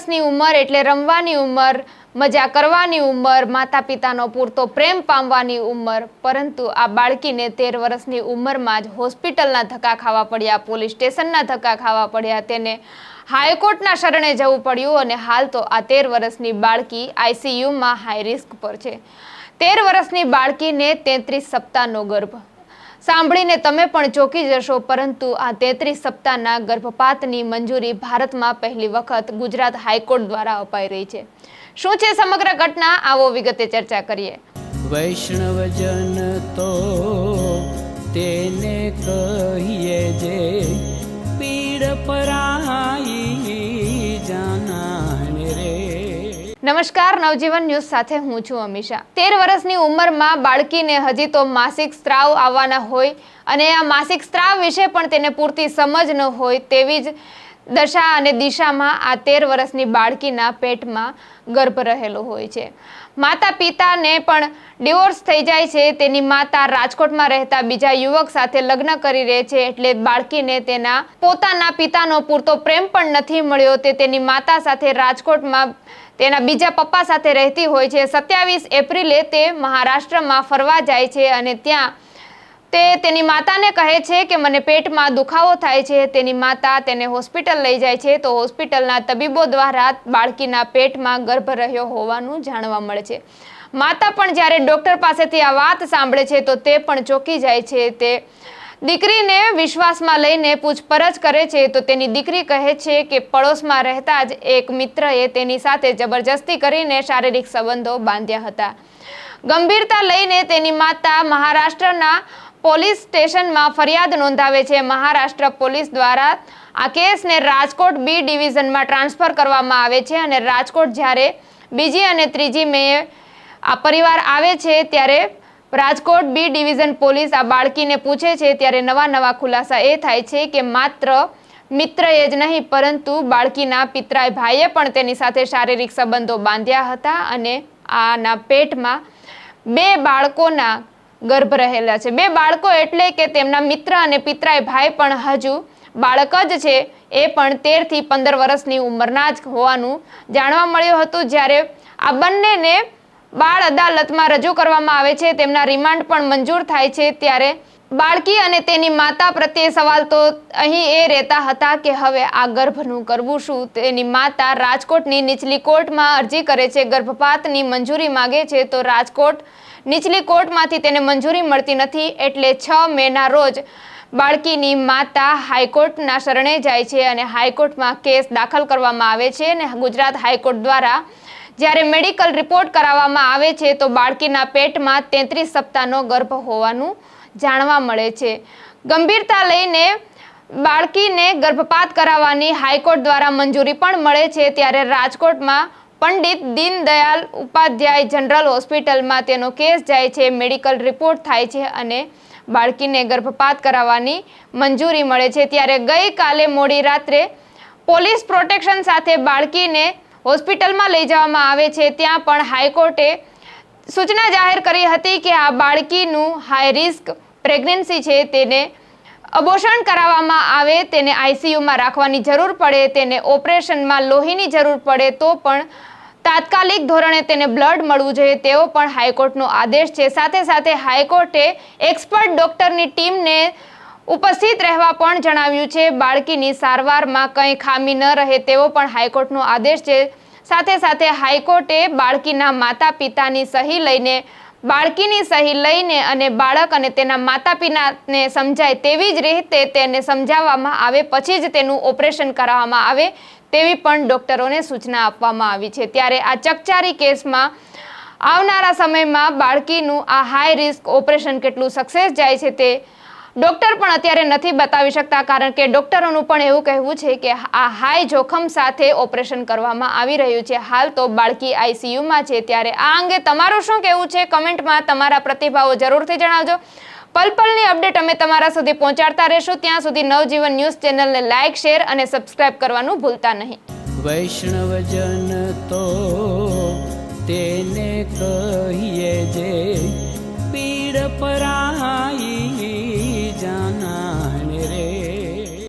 વર્ષની ઉંમર એટલે રમવાની ઉંમર, મજા કરવાની ઉંમર માતા પિતાનો પૂરતો પ્રેમ પામવાની ઉંમર. પરંતુ આ બાળકીને તેર વર્ષની ઉંમરમાં જ હોસ્પિટલના ધક્કા ખાવા પડ્યા, પોલીસ સ્ટેશનના ધક્કા ખાવા પડ્યા. તેને હાઈકોર્ટના શરણે જવું પડ્યું અને હાલ તો આ તેર વર્ષની બાળકી આઈસીયુમાં હાઈ રિસ્ક પર છે. તેર વર્ષની બાળકીને તેત્રીસ સપ્તાહનો ગર્ભ. સાંભળીને તમે પણ ચોંકી જશો, પરંતુ આ તેત્રીસ સપ્તાહના ગર્ભપાતની મંજૂરી ભારતમાં પહેલી વખત ગુજરાત હાઈકોર્ટ દ્વારા અપાઈ રહી છે. શું છે સમગ્ર ઘટના? આવો વિગતે ચર્ચા કરીએ. વૈષ્ણવજન તો તેને કહીએ જે પીડ પરાઈ નમસ્કાર, નવજીવન ન્યૂઝ સાથે હું છું અમીષા. તેર વર્ષની ઉંમરમાં બાળકીને હજી તો માસિક સ્ત્રાવ આવવાના હોય અને આ માસિક સ્ત્રાવ વિશે પણ તેને પૂરતી સમજ ન હોય તેવી જ દશા અને દિશામાં આ તેર વર્ષની બાળકીના પેટમાં ગર્ભ રહેલો હોય છે. માતા પિતાને પણ ડિવોર્સ થઈ જાય છે. તેની માતા રાજકોટમાં રહેતા બીજા યુવક સાથે લગ્ન કરી રહે છે એટલે બાળકીને તેના પોતાના પિતાનો પૂરતો પ્રેમ પણ નથી મળ્યો. તે તેની માતા સાથે રાજકોટમાં તેના બીજા પપ્પા સાથે રહેતી હોય છે. સત્યાવીસ એપ્રિલે તે મહારાષ્ટ્રમાં ફરવા જાય છે અને ત્યાં તે તેની માતાને કહે છે કે મને પેટમાં દુખાવો થાય છે. તેની માતા તેને હોસ્પિટલ લઈ જાય છે. તો હોસ્પિટલના તબીબો દ્વારા બાળકીના પેટમાં ગર્ભ રહ્યો હોવાનું જાણવા મળે છે. માતા પણ જ્યારે ડૉક્ટર પાસેથી આ વાત સાંભળે છે તો તે પણ ચોંકી જાય છે. તે દીકરીને વિશ્વાસમાં લઈને પૂછપરછ કરે છે તો તેની દીકરી કહે છે કે પડોશમાં રહેતા જ એક મિત્રએ તેની સાથે જબરજસ્તી કરીને શારીરિક સંબંધો બાંધ્યા હતા. ગંભીરતા લઈને તેની માતા મહારાષ્ટ્રના પોલીસ સ્ટેશનમાં ફરિયાદ નોંધાવે છે. મહારાષ્ટ્ર પોલીસ દ્વારા આ કેસને રાજકોટ બી ડિવિઝનમાં ટ્રાન્સફર કરવામાં આવે છે અને રાજકોટ જ્યારે બીજી અને ત્રીજી મે આ પરિવાર આવે છે ત્યારે રાજકોટ બી ડિવિઝન પોલીસ આ બાળકીને પૂછે છે, ત્યારે નવા નવા ખુલાસા એ થાય છે કે માત્ર મિત્રએ જ નહીં, પરંતુ બાળકીના પિતરાય ભાઈએ પણ તેની સાથે શારીરિક સંબંધો બાંધ્યા હતા અને આના પેટમાં બે બાળકોના ગર્ભ રહેલા છે. બે બાળકો એટલે કે તેમના મિત્ર અને પિતરાય ભાઈ પણ હજુ બાળક જ છે. એ પણ તેરથી પંદર વર્ષની ઉંમરના જ હોવાનું જાણવા મળ્યું હતું, જ્યારે આ બંનેને બાળ અદાલતમાં રજૂ કરવામાં આવે છે, તેમના રિમાન્ડ પણ મંજૂર થાય છે ત્યારે બાળકી અને તેની માતા પ્રત્યે સવાલ તો અહીં એ રહેતા હતા કે હવે આ ગર્ભનું કરવું શું? તેની માતા રાજકોટની નીચલી કોર્ટમાં અરજી કરે છે, ગર્ભપાતની મંજૂરી માગે છે, તો રાજકોટ નીચલી કોર્ટમાંથી તેને મંજૂરી મળતી નથી એટલે છ મેના રોજ બાળકીની માતા હાઈકોર્ટના શરણે જાય છે અને હાઈકોર્ટમાં કેસ દાખલ કરવામાં આવે છે અને ગુજરાત હાઈકોર્ટ દ્વારા જ્યારે મેડિકલ રિપોર્ટ કરાવવામાં આવે છે, તો બાળકીના પેટમાં તેત્રીસ સપ્તાહનો ગર્ભ હોવાનું જાણવા મળે છે. ગંભીરતા લઈને બાળકીને ગર્ભપાત કરાવવાની હાઈકોર્ટ દ્વારા મંજૂરી પણ મળે છે. ત્યારે રાજકોટમાં પંડિત દીનદયાલ ઉપાધ્યાય જનરલ હોસ્પિટલમાં તેનો કેસ જાય છે. મેડિકલ રિપોર્ટ થાય છે અને બાળકીને ગર્ભપાત કરાવવાની મંજૂરી મળે છે. ત્યારે ગઈકાલે મોડી રાત્રે પોલીસ પ્રોટેક્શન સાથે બાળકીને હોસ્પિટલમાં લઈ જવામાં આવે છે. ત્યાં પણ હાઈકોર્ટે સૂચના જાહેર કરી હતી કે આ બાળકીનું હાઈ રિસ્ક પ્રેગ્નન્સી છે તેને અબોર્શન કરાવવામાં આવે, તેને આઈસીયુમાં રાખવાની જરૂર પડે, તેને ઓપરેશનમાં લોહીની જરૂર પડે તો પણ તાત્કાલિક ધોરણે તેને બ્લડ મળવું જોઈએ તેવો પણ હાઈકોર્ટનો આદેશ છે. સાથે સાથે હાઈકોર્ટે એક્સપર્ટ ડોક્ટરની ટીમને ઉપસ્થિત રહેવા પણ જણાવ્યું છે. બાળકીની સારવારમાં કંઈ ખામી ન રહે તેવો પણ હાઈકોર્ટનો આદેશ છે. સાથે સાથે હાઈકોર્ટે બાળકીના માતા પિતાની સહી લઈને, બાળકીની સહી લઈને અને બાળક અને તેના માતા પિતાને સમજાય તેવી જ રીતે તેને સમજાવવામાં આવે, પછી જ તેનું ઓપરેશન કરાવવામાં આવે તેવી પણ ડોક્ટરોને સૂચના આપવામાં આવી છે. ત્યારે આ ચકચારી કેસમાં આવનારા સમયમાં બાળકીનું આ હાઈ રિસ્ક ઓપરેશન કેટલું સક્સેસ જાય છે તે ડોક્ટર પણ અત્યારે નથી બતાવી શકતા, કારણ કે ડોક્ટરોનું પણ એવું કહેવું છે કે આ હાઈ જોખમ સાથે ઓપરેશન કરવામાં આવી રહ્યું છે. હાલ તો બાળકી આઈસીયુમાં છે. ત્યારે આ અંગે તમારું શું કહેવું છે? કમેન્ટમાં તમારા પ્રતિભાવો જરૂરથી જણાવજો. પલપલની અપડેટ અમે તમારા સુધી પહોંચાડતા રહેશું. ત્યાં સુધી નવજીવન ન્યૂઝ ચેનલને લાઇક શેર અને સબસ્ક્રાઇબ કરવાનું ભૂલતા નહીં. વૈષ્ણવજન તો તેને કહીએ જે પીડ